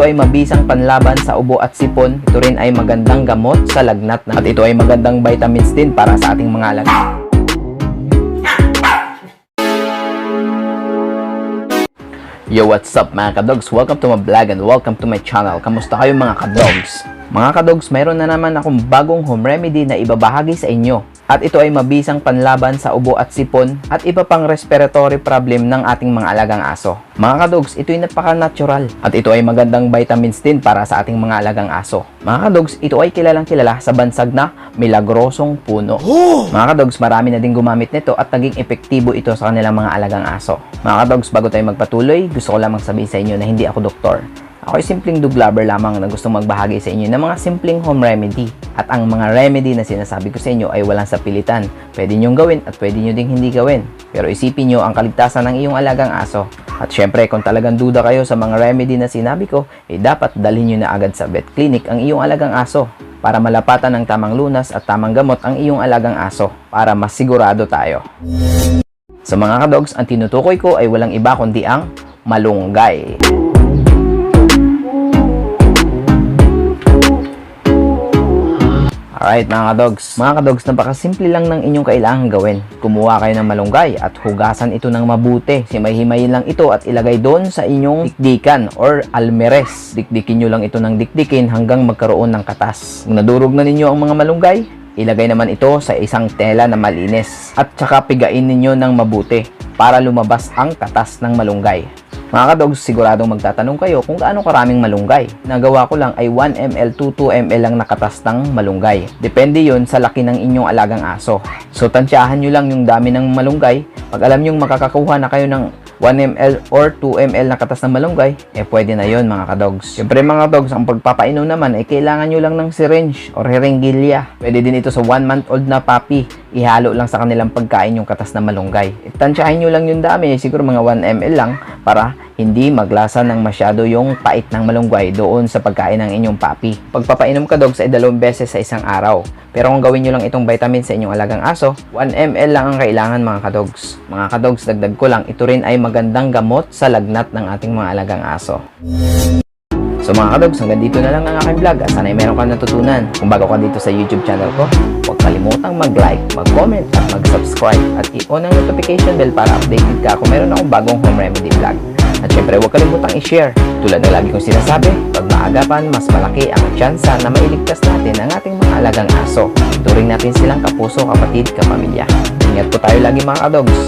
ito ay mabisang panlaban sa ubo at sipon. Ito rin ay magandang gamot sa lagnat. At ito ay magandang vitamins din para sa ating mga alaga. Yo, what's up mga kadogs? Welcome to my vlog and welcome to my channel. Kamusta kayo mga kadogs? Mga kadogs, mayroon na naman akong bagong home remedy na ibabahagi sa inyo. At ito ay mabisang panlaban sa ubo at sipon at iba pang respiratory problem ng ating mga alagang aso. Mga kadogs, ito ay napaka-natural at ito ay magandang vitamins din para sa ating mga alagang aso. Mga kadogs, ito ay kilalang kilala sa bansag na milagrosong puno. Mga kadogs, marami na din gumamit nito at naging epektibo ito sa kanilang mga alagang aso. Mga kadogs, bago tayo magpatuloy, gusto ko lamang sabihin sa inyo na hindi ako doktor. Ako ay simpleng dog lover lamang na gustong magbahagi sa inyo ng mga simpleng home remedy. At ang mga remedy na sinasabi ko sa inyo ay walang sapilitan. Pwede nyong gawin at pwede nyo ding hindi gawin. Pero isipin nyo ang kaligtasan ng iyong alagang aso. At syempre, kung talagang duda kayo sa mga remedy na sinabi ko, eh dapat dalhin nyo na agad sa vet clinic ang iyong alagang aso para malapatan ng tamang lunas at tamang gamot ang iyong alagang aso para mas sigurado tayo. Sa mga kadogs, ang tinutukoy ko ay walang iba kundi ang malunggay. Alright mga kadogs. Mga kadogs, napakasimple lang ng inyong kailangan gawin. Kumuha kayo ng malunggay at hugasan ito ng mabuti. Simay-himayin lang ito at ilagay doon sa inyong dikdikan or almeres. Dikdikin nyo lang ito ng dikdikin hanggang magkaroon ng katas. Kung nadurog na ninyo ang mga malunggay, ilagay naman ito sa isang tela na malinis. At saka pigain ninyo ng mabuti para lumabas ang katas ng malunggay. Mga kadogs, siguradong magtatanong kayo kung gaano karaming malunggay. Nagawa ko lang ay 1 ml to 2 ml lang nakatas ng malunggay. Depende yon sa laki ng inyong alagang aso. So, tansyahan nyo lang yung dami ng malunggay. Pag alam nyo makakakuha na kayo ng 1 ml or 2 ml na katas ng malunggay, eh pwede na yon mga kadogs. Siyempre mga dogs, ang pagpapainom naman ay kailangan nyo lang ng syringe or herenggilya. Pwede din ito sa 1 month old na puppy. Ihalo lang sa kanilang pagkain yung katas ng malunggay. Tansyahin nyo lang yung dami, siguro mga 1 ml lang para hindi maglasa ng masyado yung pait ng malunggay doon sa pagkain ng inyong puppy. Pagpapainom ka dogs ay dalawang beses sa isang araw. Pero kung gawin nyo lang itong vitamin sa inyong alagang aso, 1 ml lang ang kailangan mga kadogs. Mga kadogs, dagdag ko lang, ito rin ay magandang gamot sa lagnat ng ating mga alagang aso. So mga kadogs, hanggang dito na lang ang aking vlog at sana'y meron kang natutunan. Kung bago ka dito sa YouTube channel ko, kalimutang mag-like, mag-comment at mag-subscribe at i-on ang notification bell para updated ka kung meron akong bagong home remedy vlog. At syempre, huwag kalimutang i-share. Tulad ng lagi kong sinasabi, pag maagapan, mas malaki ang tsansa na mailigtas natin ang ating mga alagang aso. Turing natin silang kapuso, kapatid, kapamilya. Ingat po tayo lagi mga kadogs.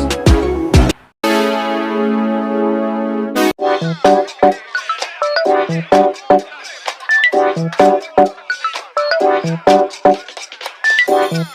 Thank you. Thank